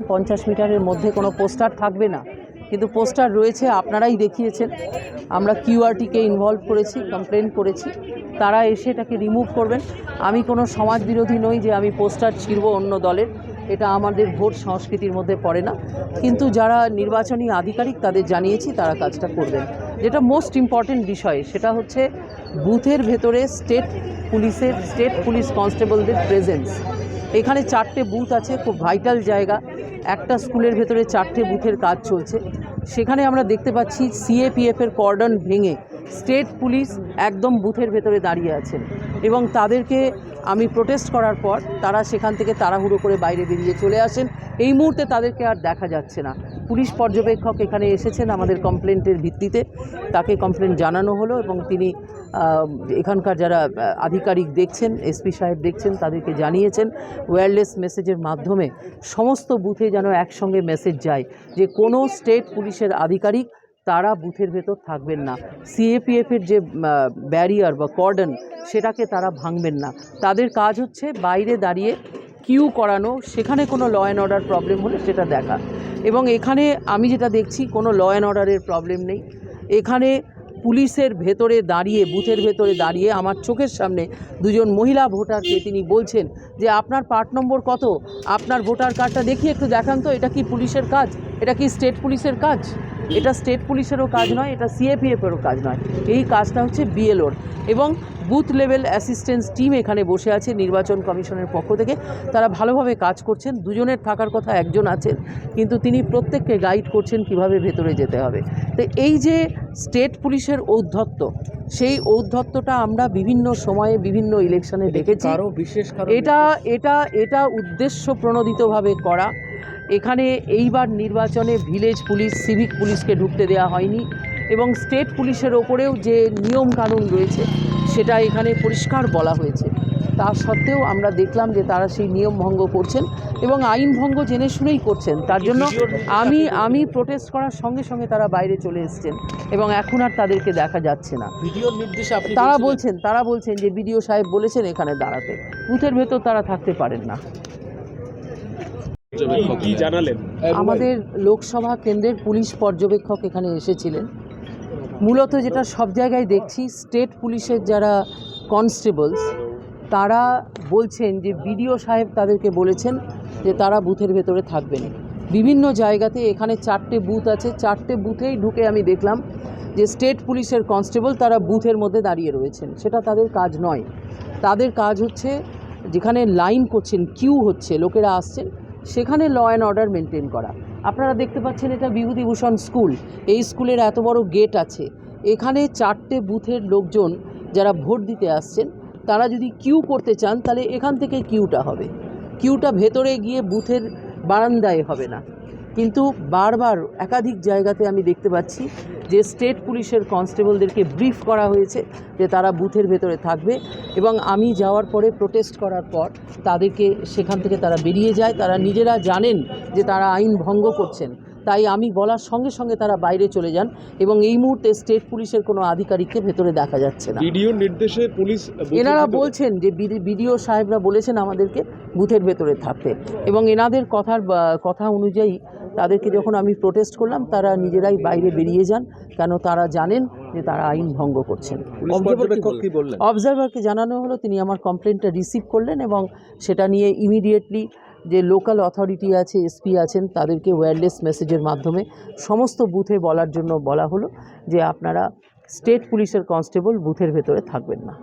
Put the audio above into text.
পঞ্চাশ মিটারের মধ্যে কোনো পোস্টার থাকবে না। কিন্তু পোস্টার রয়েছে, আপনারাই দেখিয়েছেন। আমরা কিউআরটিকে ইনভলভ করেছি কমপ্লেন করেছি। তারা এসে এটাকে রিমুভ করবেন। আমি কোনো সমাজ বিরোধী নই যে আমি পোস্টার ছিঁড়ব অন্য দলের। এটা আমাদের ভোট সংস্কৃতির মধ্যে পড়ে না। কিন্তু যারা নির্বাচনী আধিকারিক, তাদের জানিয়েছি, তারা কাজটা করবেন। যেটা মোস্ট ইম্পর্টেন্ট বিষয়, সেটা হচ্ছে বুথের ভেতরে স্টেট পুলিশের স্টেট পুলিশ কনস্টেবলদের প্রেজেন্স এখানে চারটে বুথ আছে, খুব ভাইটাল জায়গা। একটা স্কুলের ভেতরে চারটে বুথের কাজ চলছে। সেখানে আমরা দেখতে পাচ্ছি সিএপিএফের কর্ডন ভেঙে স্টেট পুলিশ একদম বুথের ভেতরে দাঁড়িয়ে আছেন এবং তাদেরকে আমি প্রোটেস্ট করার পর তারা সেখান থেকে তাড়াহুড়ো করে বাইরে বেরিয়ে চলে আসেন। এই মুহূর্তে তাদেরকে আর দেখা যাচ্ছে না। পুলিশ পর্যবেক্ষক এখানে এসেছেন আমাদের কমপ্লেন্টের ভিত্তিতে। তাকে কমপ্লেন জানানো হলো এবং তিনি এখানকার যারা আধিকারিক দেখছেন, এসপি সাহেব দেখছেন, তাদেরকে জানিয়েছেন ওয়্যারলেস মেসেজের মাধ্যমে সমস্ত বুথে যেন একসঙ্গে মেসেজ যায়। যে কোনো স্টেট পুলিশের আধিকারিক তারা বুথের ভেতর থাকবেন না। সিএপিএফের যে ব্যারিয়ার বা কর্ডন সেটাকে তারা ভাঙবেন না। তাদের কাজ হচ্ছে বাইরে দাঁড়িয়ে কিউ করানো, সেখানে কোনো ল অ্যান্ড অর্ডার প্রবলেম হলে সেটা দেখা। এবং এখানে আমি যেটা দেখছি, কোনো ল অ্যান্ড অর্ডারের প্রবলেম নেই। এখানে পুলিশের ভেতরে দাঁড়িয়ে, বুথের ভেতরে দাঁড়িয়ে আমার চোখের সামনে দুজন মহিলা ভোটারকে তিনি বলছেন যে, আপনার পার্ট নম্বর কত? আপনার ভোটার কার্ডটা দেখি, একটু দেখান তো, এটা কি পুলিশের কাজ? এটা কি স্টেট পুলিশের কাজ? এটা স্টেট পুলিশেরও কাজ নয় এটা সিএপিএফেরও কাজ নয়। এই কাজটা হচ্ছে বিএলওর এবং বুথ লেভেল অ্যাসিস্ট্যান্স টিম এখানে বসে আছে নির্বাচন কমিশনের পক্ষ থেকে। তারা ভালোভাবে কাজ করছেন দুজনের থাকার কথা একজন আছেন কিন্তু তিনি প্রত্যেককে গাইড করছেন কীভাবে ভেতরে যেতে হবে। তো এই যে স্টেট পুলিশের ঔদ্ধত্য সেই ঔদ্ধত্যটা আমরা বিভিন্ন সময়ে বিভিন্ন ইলেকশনে দেখেছি। বিশেষ এটা এটা এটা উদ্দেশ্য প্রণোদিতভাবে করা। এখানে এইবার নির্বাচনে ভিলেজ পুলিশ সিভিক পুলিশকে ঢুকতে দেওয়া হয়নি এবং স্টেট পুলিশের ওপরেও যে নিয়ম কানুন রয়েছে সেটা এখানে পরিষ্কার বলা হয়েছে। তা সত্ত্বেও আমরা দেখলাম যে তারা সেই নিয়ম ভঙ্গ করছেন এবং আইন ভঙ্গ জেনে শুনেই করছেন। তার জন্য আমি আমি প্রোটেস্ট করার সঙ্গে সঙ্গে তারা বাইরে চলে এসছেন এবং এখন আর তাদেরকে দেখা যাচ্ছে না। ভিডিওর নির্দেশে আপনি তারা বলছেন তারা বলছেন যে বিডিও সাহেব বলেছেন এখানে দাঁড়াতে। বুথের ভেতর তারা থাকতে পারেন না। কি- জানালেন? আমাদের লোকসভা কেন্দ্রের পুলিশ পর্যবেক্ষক এখানে এসেছিলেন। মূলত যেটা সব জায়গায় দেখছি স্টেট পুলিশের যারা কনস্টেবলস তারা বলছেন যে বিডিও সাহেব তাদেরকে বলেছেন যে তারা বুথের ভেতরে থাকবেন। বিভিন্ন জায়গাতে এখানে চারটে বুথ আছে। চারটে বুথেই ঢুকে আমি দেখলাম যে স্টেট পুলিশের কনস্টেবল তারা বুথের মধ্যে দাঁড়িয়ে রয়েছেন। সেটা তাদের কাজ নয়। তাদের কাজ হচ্ছে যেখানে লাইন করছেন কিউ হচ্ছে লোকেরা আসছেন। সেখানে ল অ্যান্ড অর্ডার মেনটেন করা। আপনারা দেখতে পাচ্ছেন এটা বিভূতিভূষণ স্কুল। এই স্কুলের এত বড় গেট আছে। এখানে চারটে বুথের লোকজন যারা ভোট দিতে আসছেন, তারা যদি কিউ করতে চান, তাহলে এখান থেকে কিউটা হবে। কিউটা ভেতরে গিয়ে বুথের বারান্দায় হবে না। কিন্তু বারবার একাধিক জায়গাতে আমি দেখতে পাচ্ছি যে স্টেট পুলিশের কনস্টেবলদেরকে ব্রিফ করা হয়েছে যে তারা বুথের ভেতরে থাকবে এবং আমি যাওয়ার পরে প্রোটেস্ট করার পর তাদেরকে সেখান থেকে তারা বেরিয়ে যায়। তারা নিজেরা জানেন যে তারা আইন ভঙ্গ করছেন। তাই আমি বলার সঙ্গে সঙ্গে তারা বাইরে চলে যান এবং এই মুহূর্তে স্টেট পুলিশের কোনো আধিকারিককে ভেতরে দেখা যাচ্ছে না। ভিডিওর নির্দেশে পুলিশ এনারা বলছেন যে বিডিও সাহেবরা বলেছেন আমাদেরকে বুথের ভেতরে থাকতে। এবং এনাদের কথার কথা অনুযায়ী তাদেরকে যখন আমি প্রোটেস্ট করলাম তারা নিজেরাই বাইরে বেরিয়ে যান কেন তারা জানেন যে তারা আইন ভঙ্গ করছেন। অবজারভারকে জানানো হলো তিনি আমার কমপ্লেনটা রিসিভ করলেন এবং সেটা নিয়ে ইমিডিয়েটলি যে লোকাল অথরিটি আছে এসপি আছেন, তাদেরকে ওয়্যারলেস মেসেজের মাধ্যমে সমস্ত বুথে বলার জন্য বলা হলো যে আপনারা স্টেট পুলিশের কনস্টেবল বুথের ভেতরে থাকবেন না।